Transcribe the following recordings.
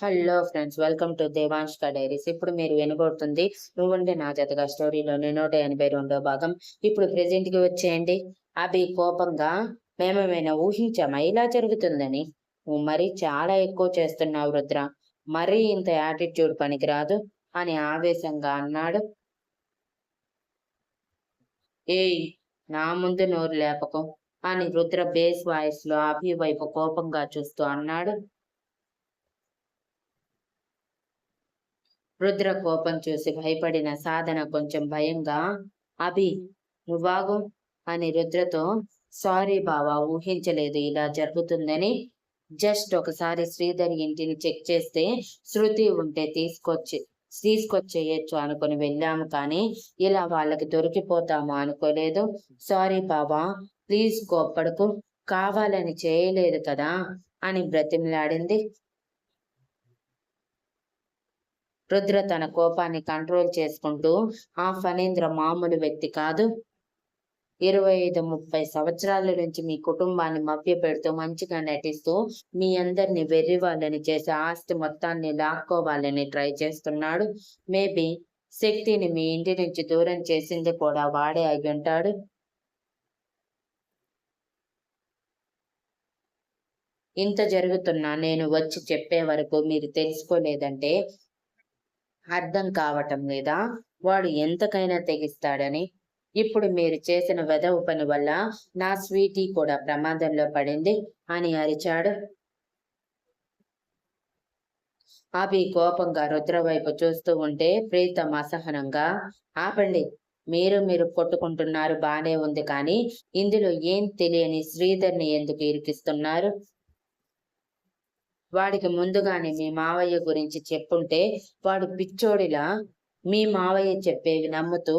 Hello friends welcome to దేవాంష్క diaries ఇప్పుడు మీరు వినబడుతుంది నువ్వుండే నా జతగా స్టోరీలోని నూట ఎనభై రెండో భాగం. ఇప్పుడు ప్రెసెంట్కి వచ్చేయండి. అభి కోపంగా మేమేమైనా ఊహించామా? ఇలా జరుగుతుందని. నువ్వు మరీ చాలా ఎక్కువ చేస్తున్నావు రుద్ర. మరీ ఇంత యాటిట్యూడ్ పనికిరాదు అని ఆవేశంగా అన్నాడు. ఏయ్ నా ముందు నోరు లేపకు అని రుద్ర బేస్ వాయిస్లో అభి వైపు కోపంగా చూస్తూ అన్నాడు. రుద్ర కోపం చూసి భయపడిన సాధన కొంచెం భయంగా అభి నువ్వాగు అని రుద్రతో సారీ బావా ఊహించలేదు ఇలా జరుగుతుందని. జస్ట్ ఒకసారి శ్రీధర్ ఇంటిని చెక్ చేస్తే శృతి ఉంటే తీసుకొచ్చి తీసుకొచ్చేయచ్చు అనుకుని వెళ్ళాము కానీ ఇలా వాళ్ళకి దొరికిపోతామా అనుకోలేదు. సారీ బావా ప్లీజ్ కోప్పడుకు కావాలని చేయలేదు కదా అని బ్రతిమలాడింది. రుద్ర తన కోపాన్ని కంట్రోల్ చేసుకుంటూ ఆ ఫణీంద్ర మామూలు వ్యక్తి కాదు. ఇరవై ఐదు ముప్పై సంవత్సరాల నుంచి మీ కుటుంబాన్ని మభ్య పెడుతూ మంచిగా నటిస్తూ మీ అందరిని వెర్రి వాళ్ళని చేసి ఆస్తి మొత్తాన్ని లాక్కోవాలని ట్రై చేస్తున్నాడు. మేబీ శక్తిని మీ ఇంటి నుంచి దూరం చేసింది కూడా వాడే అయి ఉంటాడు. ఇంత జరుగుతున్నా నేను వచ్చి చెప్పే వరకు మీరు తెలుసుకోలేదంటే అర్థం కావటం లేదా? వాడు ఎంతకైనా తెగిస్తాడని. ఇప్పుడు మీరు చేసిన వెదవ పని వల్ల నా స్వీటీ కూడా ప్రమాదంలో పడింది అని అరిచాడు. అభి కోపంగా రుద్ర వైపు చూస్తూ ఉంటే ప్రీతం అసహనంగా ఆపండి మీరు మీరు కొట్టుకుంటున్నారు బానే ఉంది కానీ ఇందులో ఏం తెలియని శ్రీధర్ని ఎందుకు ఇరికిస్తున్నారు? వాడికి ముందుగానే మీ మావయ్య గురించి చెప్పుంటే వాడు పిచ్చోడిలా మీ మావయ్య చెప్పేవి నమ్ముతూ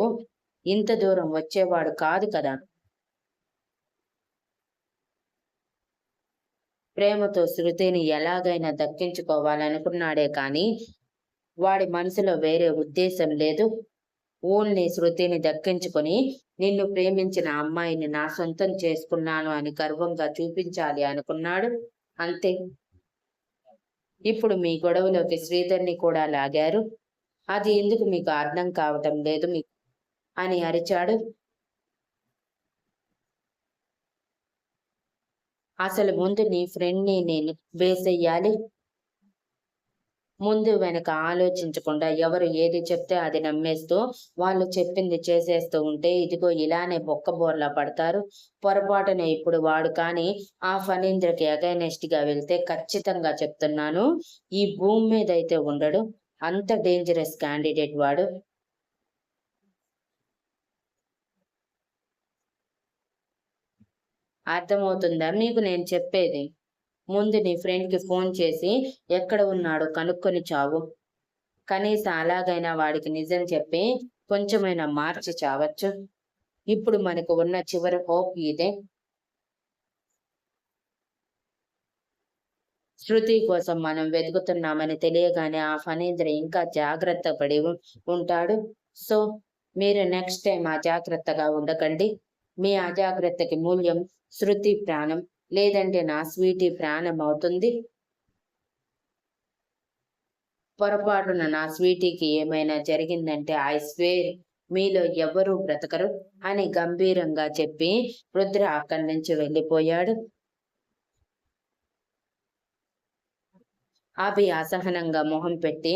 ఇంత దూరం వచ్చేవాడు కాదు కదా. ప్రేమతో శృతిని ఎలాగైనా దక్కించుకోవాలనుకున్నాడే కానీ వాడి మనసులో వేరే ఉద్దేశం లేదు. ఊల్ని శృతిని దక్కించుకొని నిన్ను ప్రేమించిన అమ్మాయిని నా సొంతం చేసుకున్నాను అని గర్వంగా చూపించాలి అనుకున్నాడు. అంతే. ఇప్పుడు మీ గొడవలోకి శ్రీధర్ని కూడా లాగారు. అది ఎందుకు మీకు అర్థం కావటం లేదు మీకు అని అరిచాడు. అసలు ముందు నీ ఫ్రెండ్ని నేను వేసేయాలి ముందు వెనక ఆలోచించకుండా ఎవరు ఏది చెప్తే అది నమ్మేస్తూ వాళ్ళు చెప్పింది చేసేస్తూ ఉంటే ఇదిగో ఇలానే బొక్క బోర్లా పడతారు. పొరపాటున ఇప్పుడు వాడు కానీ ఆ ఫణీంద్రకి అగైనెస్ట్గా వెళ్తే ఖచ్చితంగా చెప్తున్నాను ఈ భూమి మీద అయితే ఉండడు. అంత డేంజరస్ క్యాండిడేట్ వాడు. అర్థమవుతుందా? మీకు నేను చెప్పేది? ముందు నీ ఫ్రెండ్కి ఫోన్ చేసి ఎక్కడ ఉన్నాడో? కనుక్కొని చావు. కనీసం అలాగైనా వాడికి నిజం చెప్పి కొంచెమైనా మార్చి చావచ్చు. ఇప్పుడు మనకు ఉన్న చివరి హోప్ ఇదే. శృతి కోసం మనం వెతుకుతున్నామని తెలియగానే ఆ ఫణీంద్ర ఇంకా జాగ్రత్త పడి ఉంటాడు. సో మీరు నెక్స్ట్ టైం అజాగ్రత్తగా ఉండకండి. మీ అజాగ్రత్తకి మూల్యం శృతి ప్రాణం. లేదంటే నా స్వీటీ ప్రాణం అవుతుంది. పొరపాటున నా స్వీటీకి ఏమైనా జరిగిందంటే ఐ స్వేర్ మీలో ఎవరూ బ్రతకరు అని గంభీరంగా చెప్పి రుద్ర అక్కడి నుంచి వెళ్ళిపోయాడు. అభి అసహనంగా మొహం పెట్టి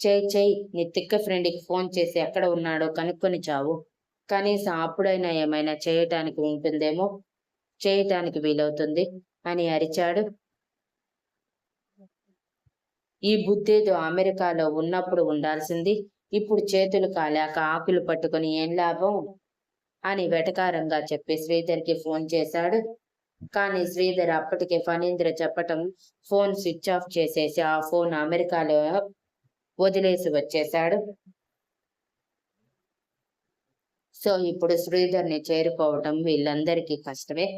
చేయి చేయి నీ తిక్క ఫ్రెండ్కి ఫోన్ చేసి ఎక్కడ ఉన్నాడో కనుక్కొని చావు. కనీసం అప్పుడైనా ఏమైనా చేయటానికి ఉంటుందేమో. చేయటానికి వీలవుతుంది అని అరిచాడు. ఈ బుద్ధేదో అమెరికాలో ఉన్నప్పుడు ఉండాల్సింది. ఇప్పుడు చేతులు కాలేక ఆకులు పట్టుకుని ఏం లాభం? అని వెటకారంగా చెప్పి శ్రీధర్కి ఫోన్ చేశాడు. కానీ శ్రీధర్ అప్పటికే ఫణీంద్ర చెప్పటం ఫోన్ స్విచ్ ఆఫ్ చేసేసి ఆ ఫోన్ అమెరికాలో వదిలేసి వచ్చేశాడు. సో ఇప్పుడు శ్రీధర్ని చేరుకోవటం వీళ్ళందరికీ కష్టమే.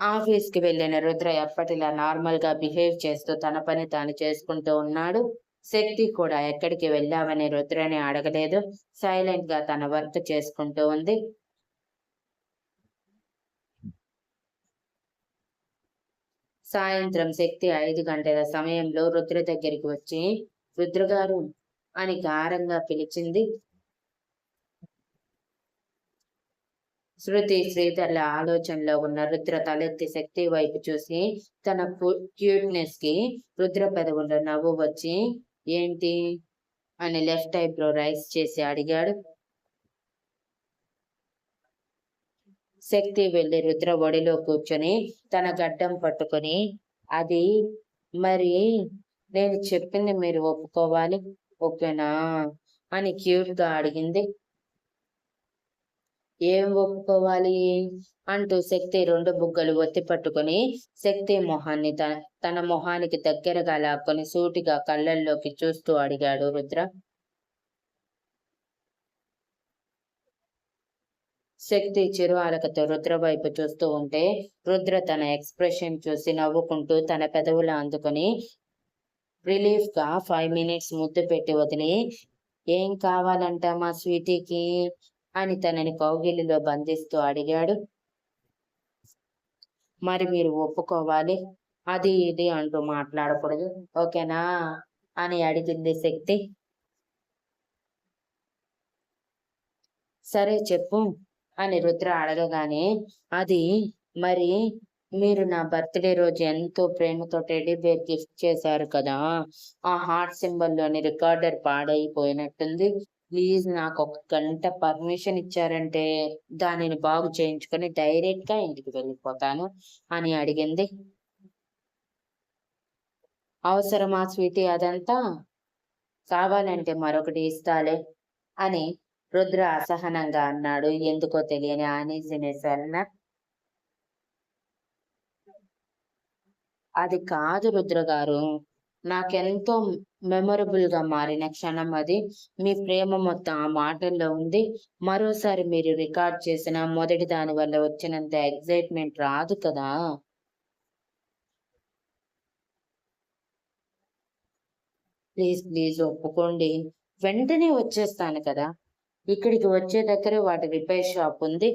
ఆఫీస్కి వెళ్ళిన రుద్ర ఎప్పటిలా నార్మల్గా బిహేవ్ చేస్తూ తన పని తాను చేసుకుంటూ ఉన్నాడు. శక్తి కూడా ఎక్కడికి వెళ్ళావని రుద్రని అడగలేదు. సైలెంట్గా తన వర్క్ చేసుకుంటూ ఉంది. సాయంత్రం శక్తి ఐదు గంటల సమయంలో రుద్ర దగ్గరికి వచ్చి రుద్రగారు అని గారంగా పిలిచింది. శృతి శ్రీధర్ల ఆలోచనలో ఉన్న రుద్ర తలెత్తి శక్తి వైపు చూసి తన క్యూట్నెస్కి రుద్ర పెదవుల్లో నవ్వు వచ్చి ఏంటి? అని లెఫ్ట్ ఐబ్రో రైస్ చేసి అడిగాడు. శక్తి వెళ్ళి రుద్ర ఒడిలో కూర్చొని తన గడ్డం పట్టుకొని అది మరి నేను చెప్పింది మీరు ఒప్పుకోవాలి ఓకేనా? అని క్యూట్గా అడిగింది. ఏం ఒప్పుకోవాలి? అంటూ శక్తి రెండు బుగ్గలు ఒత్తి పట్టుకుని శక్తి మొహాన్ని తన మొహానికి దగ్గరగా లాక్కొని సూటిగా కళ్ళల్లోకి చూస్తూ అడిగాడు రుద్ర. శక్తి చిరువాలకతో రుద్ర వైపు చూస్తూ ఉంటే రుద్ర తన ఎక్స్ప్రెషన్ చూసి నవ్వుకుంటూ తన పెదవులు అందుకుని రిలీఫ్గా ఫైవ్ మినిట్స్ ముద్దు పెట్టి వదిలి. ఏం కావాలంట మా స్వీటీకి? అని తనని కౌగిలిలో బంధిస్తూ అడిగాడు. మరి మీరు ఒప్పుకోవాలి. అది ఇది అంటూ మాట్లాడకూడదు. ఓకేనా? అని అడిగింది శక్తి. సరే చెప్పు. అని రుద్ర అడగగానే అది మరి మీరు నా బర్త్డే రోజు ఎంతో ప్రేమతో టెడ్డీ బేర్ గిఫ్ట్ చేశారు కదా. ఆ హార్ట్ సింబల్లోని రికార్డర్ పాడైపోయినట్టుంది. ప్లీజ్ నాకు ఒక గంట పర్మిషన్ ఇచ్చారంటే దానిని బాగు చేయించుకొని డైరెక్ట్గా ఇంటికి వెళ్ళిపోతాను అని అడిగింది. అవసరమా స్వీటీ అదంతా? కావాలంటే మరొకటి ఇస్తాలే అని రుద్ర అసహనంగా అన్నాడు. ఎందుకో తెలియని ఆనీజినెస్ వలన అది కాదు రుద్ర గారు. నాకెంతో మెమొరబుల్గా మారిన క్షణం అది. మీ ప్రేమ మొత్తం ఆ మాటల్లో ఉంది. మరోసారి మీరు రికార్డ్ చేసిన మొదటి దాని వల్ల వచ్చినంత ఎగ్జైట్మెంట్ రాదు కదా. ప్లీజ్ ప్లీజ్ ఒప్పుకోండి. వెంటనే వచ్చేస్తాను కదా. ఇక్కడికి వచ్చే దగ్గర వాటి రిపేర్ షాప్ ఉంది.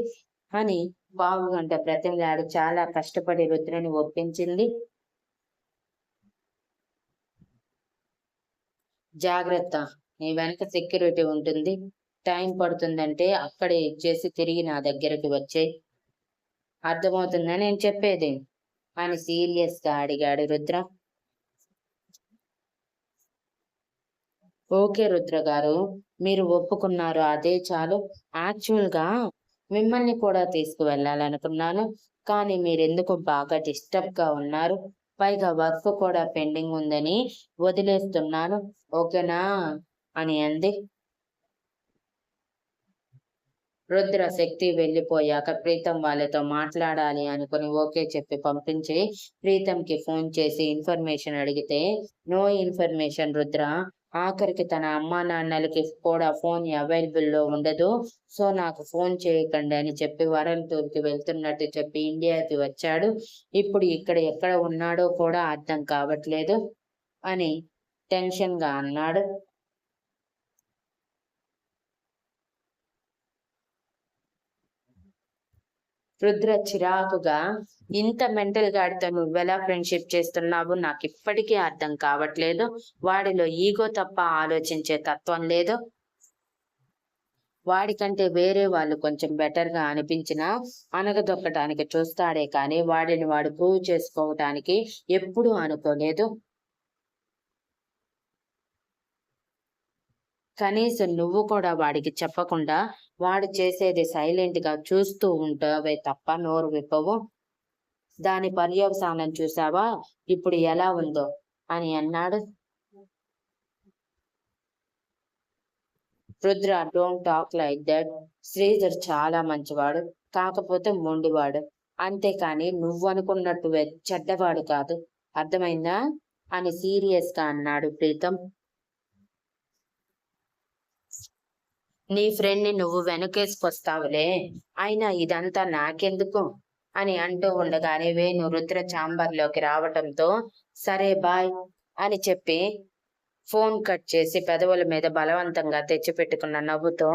అని బావుగంట ప్రతిమలాడు చాలా కష్టపడి రుద్రని ఒప్పించింది. జాగ్రత్త నీ వెనక సెక్యూరిటీ ఉంటుంది. టైం పడుతుందంటే అక్కడే ఇచ్చేసి తిరిగి నా దగ్గరికి వచ్చే అర్థమవుతుందా నేను చెప్పేది? అని సీరియస్గా అడిగాడు రుద్ర. ఓకే రుద్ర గారు మీరు ఒప్పుకున్నారు. అదే చాలు. యాక్చువల్గా మిమ్మల్ని కూడా తీసుకువెళ్ళాలనుకున్నాను. కానీ మీరెందుకు బాగా డిస్టర్బ్గా ఉన్నారు? పైగా వర్క్ కూడా పెండింగ్ ఉందని వదిలేస్తున్నాను. ఓకేనా? అని అంది. రుద్ర శక్తి వెళ్ళిపోయాక ప్రీతం వాళ్ళతో మాట్లాడాలి అనుకుని ఓకే చెప్పి పంపించి ప్రీతంకి ఫోన్ చేసి ఇన్ఫర్మేషన్ అడిగితే నో ఇన్ఫర్మేషన్ రుద్ర. ఆఖరికి తన అమ్మా నాన్నలకి కూడా ఫోన్ అవైలబుల్లో ఉండదు. సో నాకు ఫోన్ చేయకండి అని చెప్పి వరంతూర్కి వెళ్తున్నట్టు చెప్పి ఇండియాకి వచ్చాడు. ఇప్పుడు ఇక్కడ ఎక్కడ ఉన్నాడో కూడా అర్థం కావట్లేదు అని టెన్షన్గా అన్నాడు. రుద్ర చిరాకుగా ఇంత మెంటల్ గాడితో నువ్వెలా ఫ్రెండ్షిప్ చేస్తున్నావు నాకు ఇప్పటికీ అర్థం కావట్లేదు. వాడిలో ఈగో తప్ప ఆలోచించే తత్వం లేదు. వాడికంటే వేరే వాళ్ళు కొంచెం బెటర్గా అనిపించినా అనగదొక్కటానికి చూస్తాడే కానీ వాడిని వాడు ప్రూవ్ చేసుకోవటానికి ఎప్పుడూ అనుకోలేదు. కనీసం నువ్వు కూడా వాడికి చెప్పకుండా వాడు చేసేది సైలెంట్గా చూస్తూ ఉంటావే తప్ప నోరు విప్పవు. దాని పర్యవసానం చూసావా ఇప్పుడు ఎలా ఉందో? అని అన్నాడు. Rudra don't talk like that. Sridhar చాలా మంచివాడు కాకపోతే మొండివాడు. అంతేకాని నువ్వు అనుకున్నట్టు చెడ్డవాడు కాదు. అర్థమైందా? అని సీరియస్గా అన్నాడు ప్రీతం. నీ ఫ్రెండ్ని నువ్వు వెనకేసుకొస్తావులే. అయినా ఇదంతా నాకెందుకు? అని అంటూ ఉండగానే వేణు రుద్ర ఛాంబర్లోకి రావటంతో సరే బాయ్ అని చెప్పి ఫోన్ కట్ చేసి పెదవుల మీద బలవంతంగా తెచ్చిపెట్టుకున్న నవ్వుతో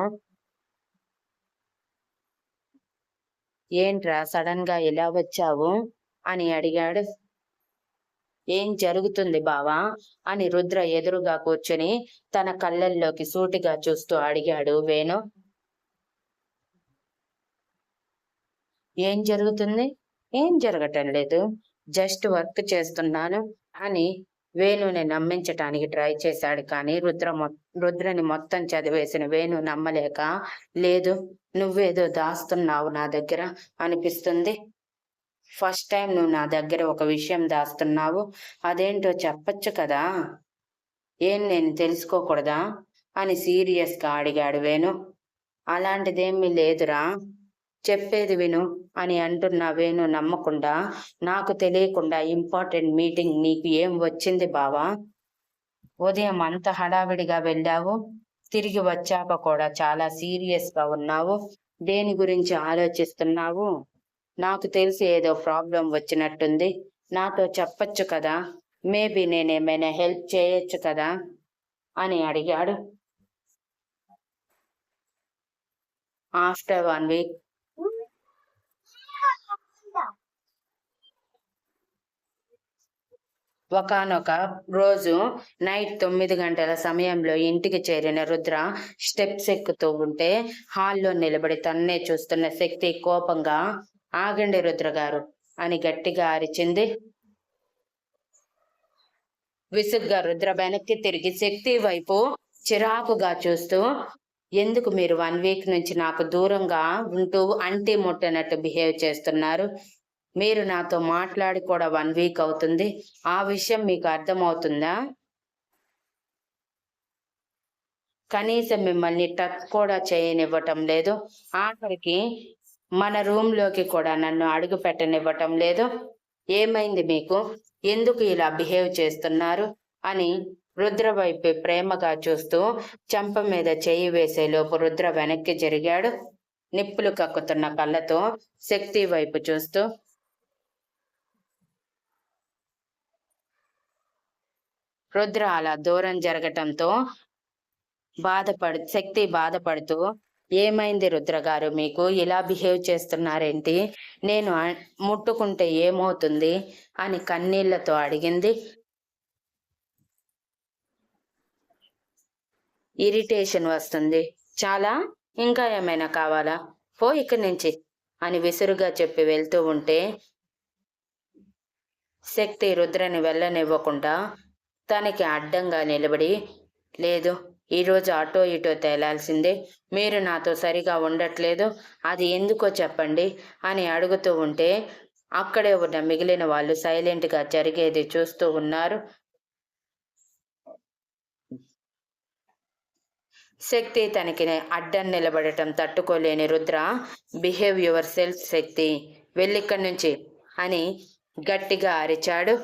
ఏంట్రా సడన్గా ఇలా వచ్చావు? అని అడిగాడు ఏం జరుగుతుంది బావా? అని రుద్ర ఎదురుగా కూర్చుని తన కళ్ళల్లోకి సూటిగా చూస్తూ అడిగాడు వేణు. ఏం జరుగుతుంది? ఏం జరగటం లేదు. జస్ట్ వర్క్ చేస్తున్నాను అని వేణుని నమ్మించటానికి ట్రై చేశాడు కానీ రుద్ర రుద్రని మొత్తం చదివేసిన వేణు నమ్మలేక లేదు నువ్వేదో దాస్తున్నావు నా దగ్గర అనిపిస్తుంది. ఫస్ట్ టైం నువ్వు నా దగ్గర ఒక విషయం దాస్తున్నావు. అదేంటో చెప్పొచ్చు కదా. ఏం నేను తెలుసుకోకూడదా? అని సీరియస్గా అడిగాడు వేణు. అలాంటిదేమీ లేదురా. చెప్పేది విను అని అంటున్న వేణు నమ్మకుండా నాకు తెలియకుండా ఇంపార్టెంట్ మీటింగ్ నీకు ఏం వచ్చింది బావా? ఉదయం అంత హడావిడిగా వెళ్ళావు. తిరిగి వచ్చాక కూడా చాలా సీరియస్గా ఉన్నావు. దేని గురించి ఆలోచిస్తున్నావు? నాకు తెలిసి ఏదో ప్రాబ్లం వచ్చినట్టుంది. నాతో చెప్పొచ్చు కదా. మేబీ నేనేమైనా హెల్ప్ చేయొచ్చు కదా? అని అడిగాడు. After one week. ఒకనొక రోజు నైట్ తొమ్మిది గంటల సమయంలో ఇంటికి చేరిన రుద్ర స్టెప్స్ ఎక్కుతూ ఉంటే హాల్లో నిలబడి తన్నే చూస్తున్న శక్తి కోపంగా ఆగండి రుద్రగారు అని గట్టిగా అరిచింది. విసుగ్గా రుద్ర వెనక్కి తిరిగి శక్తి వైపు చిరాకుగా చూస్తూ ఎందుకు మీరు వన్ వీక్ నుంచి నాకు దూరంగా ఉంటూ అంటి ముట్టనట్టు బిహేవ్ చేస్తున్నారు? మీరు నాతో మాట్లాడి కూడా వన్ వీక్ అవుతుంది. ఆ విషయం మీకు అర్థమవుతుందా? కనీసం మిమ్మల్ని టచ్ కూడా చేయనివ్వటం లేదు. ఆఖరికి మన రూమ్లోకి కూడా నన్ను అడుగు పెట్టనివ్వటం లేదు. ఏమైంది మీకు? ఎందుకు ఇలా బిహేవ్ చేస్తున్నారు? అని రుద్ర వైపు ప్రేమగా చూస్తూ చెంప మీద చేయి వేసే లోపు రుద్ర వెనక్కి జరిగాడు. నిప్పులు కక్కుతున్న కళ్ళతో శక్తి వైపు చూస్తూ రుద్ర అలా దూరం జరగటంతో బాధపడు శక్తి బాధపడుతూ ఏమైంది రుద్ర గారు మీకు ఇలా బిహేవ్ చేస్తున్నారేంటి? నేను ముట్టుకుంటే ఏమవుతుంది? అని కన్నీళ్ళతో అడిగింది. ఇరిటేషన్ వస్తుంది. చాలా? ఇంకా ఏమైనా కావాలా? పో ఇక్కడి నుంచి అని విసురుగా చెప్పి వెళ్తూ ఉంటే శక్తి రుద్రని వెళ్ళనివ్వకుండా తనకి అడ్డంగా నిలబడి లేదు ఈరోజు అటో ఇటో తేలాల్సిందే. మీరు నాతో సరిగా ఉండట్లేదు. అది ఎందుకో చెప్పండి అని అడుగుతూ ఉంటే అక్కడే ఉన్న మిగిలిన వాళ్ళు సైలెంట్గా జరిగేది చూస్తూ ఉన్నారు. శక్తి తనకి అడ్డం నిలబడటం తట్టుకోలేని Rudra behave yourself Shakti వెళ్ళిక్కడి నుంచి అని గట్టిగా అరిచాడు.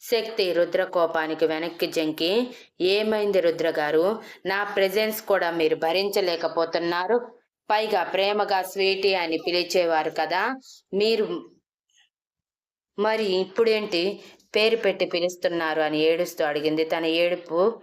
శక్తి రుద్ర కోపానికి వెనక్కి జంకి ఏమైంది రుద్ర గారు నా ప్రెజెన్స్ కూడా మీరు భరించలేకపోతున్నారు. పైగా ప్రేమగా స్వీటీ అని పిలిచేవారు కదా. మీరు మరి ఇప్పుడేంటి పేరు పెట్టి పిలుస్తున్నారు అని ఏడుస్తూ అడిగింది. తన ఏడుపు